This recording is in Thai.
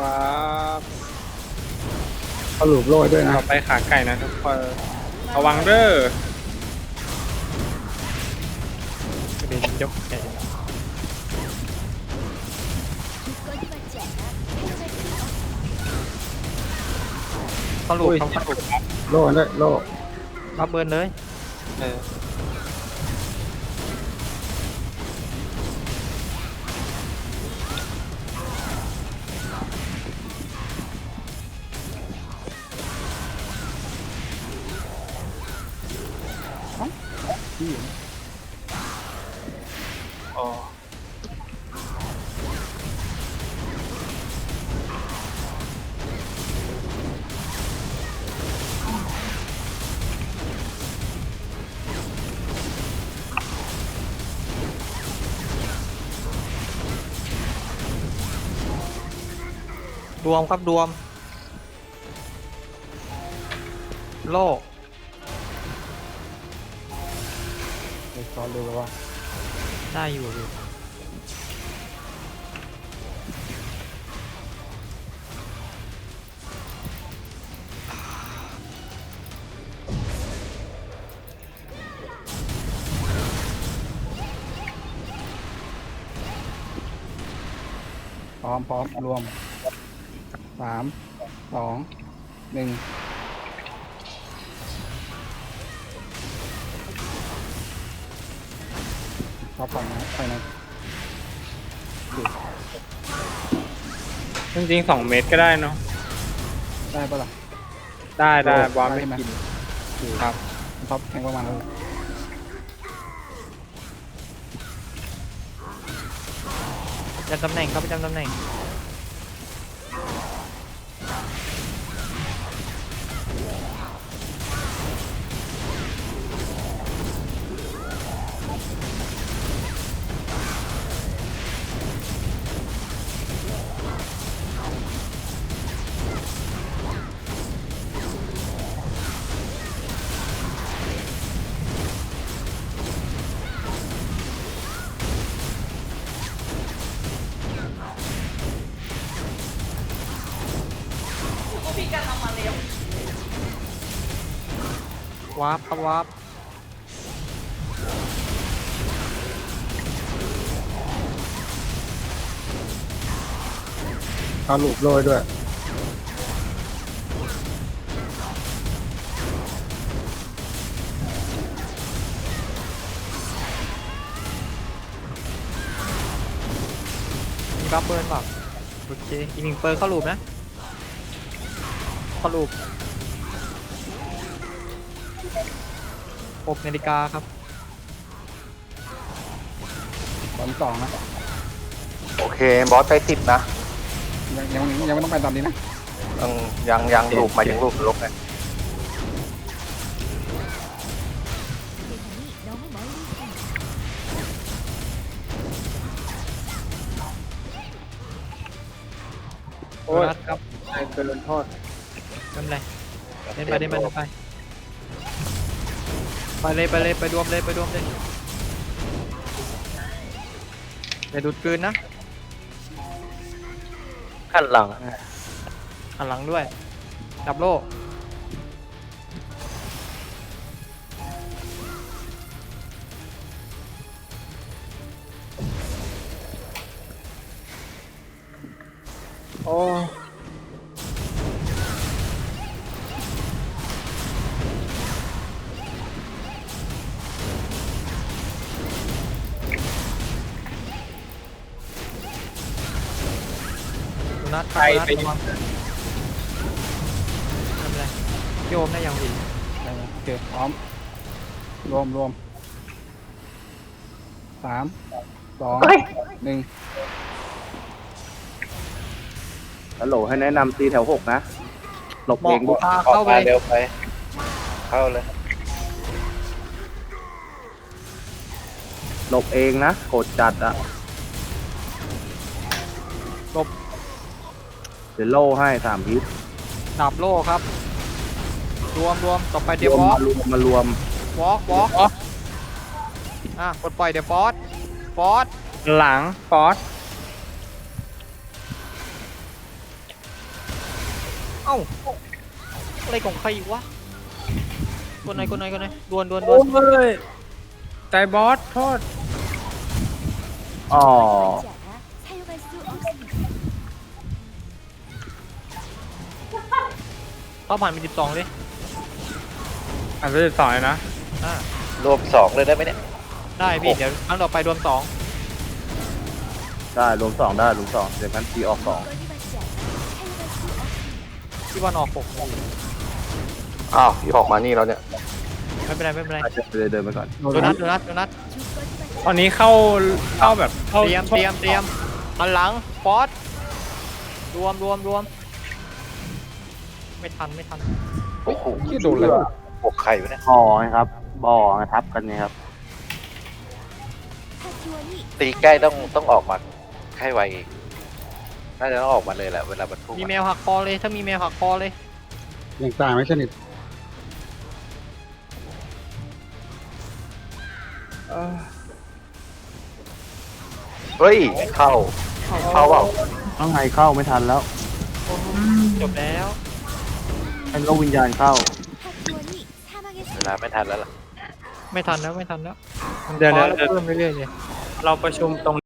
ว้าบเขาหลูบโรยด้วยนะต่อไปขาไก่นะทุกคนระวังเด้อกระเด็นยกใหญ่เขาหลุดเขาหลุดโรยด้วยโรยรับเบิร์นเลย เออ ที่อ๋อรวมครับรวม โลก ไปซ้อนดูแล้วว่าได้อยู่อยู่พร้อมพร้อมรวมสามสองหนึ่ง ชอบปล่อยนะปล่อยนะจริงๆสองเมตรก็ได้เนาะได้ปะล่ะได้ได้โอ้บอลได้ไม่ใช่ไหมกินคือครับท็อปแข่งประมาณนั้นจำตำแหน่งครับประจำตำแหน่ง วาร์ปครับวาร์ปเขาหลูบโรยด้วย มีบัฟเบิร์นเปล่าโอเคอีกหนึ่งเปิร์เข้าลูปนะเข้าลูป หกนาฬิกาครับตอนสองนะ โอเค บอสไปสิบนะยังยังยังไม่ต้องไปตอนนี้นะ ยังยังยังลูปหมายถึงลูปลบนะโอ้ย นัดครับใครเกินโทษ ไม่เป็นไรเล่นไปเล่นไปเล่นไป ไปเลยไปเลยไปรวมเลยไปรวมเลยอย่าดูดกลืนนะขั้นหลังหันหลังด้วยจับโล่ นัดใครนัดไป ระวังไม่เป็นไรโยมได้ยังดีได้ไหมโอเคพร้อม รวมรวมสามสองหนึ่งฮัลโหลให้แนะนำตีแถวหกนะ หลบบอเอกงด้วยพาเข้าไปเร็วไป เข้าเลย หลบเองนะโกดจัดอะ เดี๋ยวโล่ให้สามพิษดาบโล่ครับ รวมรวมต่อไปเดี๋ยวรววมอล์กมารวมมารวม วอล์กวอล์กอะกดปล่อยเดี๋ยวฟอสฟอสหลังฟอสเอ้าอะไรของใครอีกวะกดหน่อยกดหน่อยกดหน่อยดวนดวนดโอ้วนยใจบอสโทษ อ๋อ사 เข้าผ่านเป็นสิบสองดิอะจะต่อยนะรวมสองเลยได้ไหมเนี่ย ได้พี่เดี๋ยวครั้งต่อไปรวมสองได้รวมสองได้รวมสองเดี๋ยวงั้นตีออกสองที่วันออกหกอ้าวพี่ออกมานี่แล้วเนี่ย ไม่เป็นไรไม่เป็นไรเดินเดินไปก่อนโดนัทโดนัทโดนัทตอนนี้เข้าเข้าแบบเเตรียมเตรียมเตรียมหันหลังฟอสรวมรวมรวม ไม่ทันไม่ทันโอ้โหที่โดนอะวรปกไข่วะเนี่ยบ่อนะครับบ่อทับกันเนี่ยครับตีใกล้ต้องต้องออกมาใกล้ไวน่าจะต้องออกมาเลยแหละเวลาบรรทุกมีแมวหักคอเลยถ้ามีแมวหักคอเลยยังตายไม่สนิทเฮ้ยเข้าเข้าเปล่าข้องในเข้าไม่ทันแล้วจบแล้ว ให้โลกวิญญาณเข้า 파티원이 사망했습니다. เวลาไม่ทันแล้วล่ะ ไม่ทันแล้วไม่ทันแล้ว เดี๋ยว คอ เดี๋ยว แล้ว เดี๋ยว เพิ่มเรื่อยๆเลย เราประชุมตรง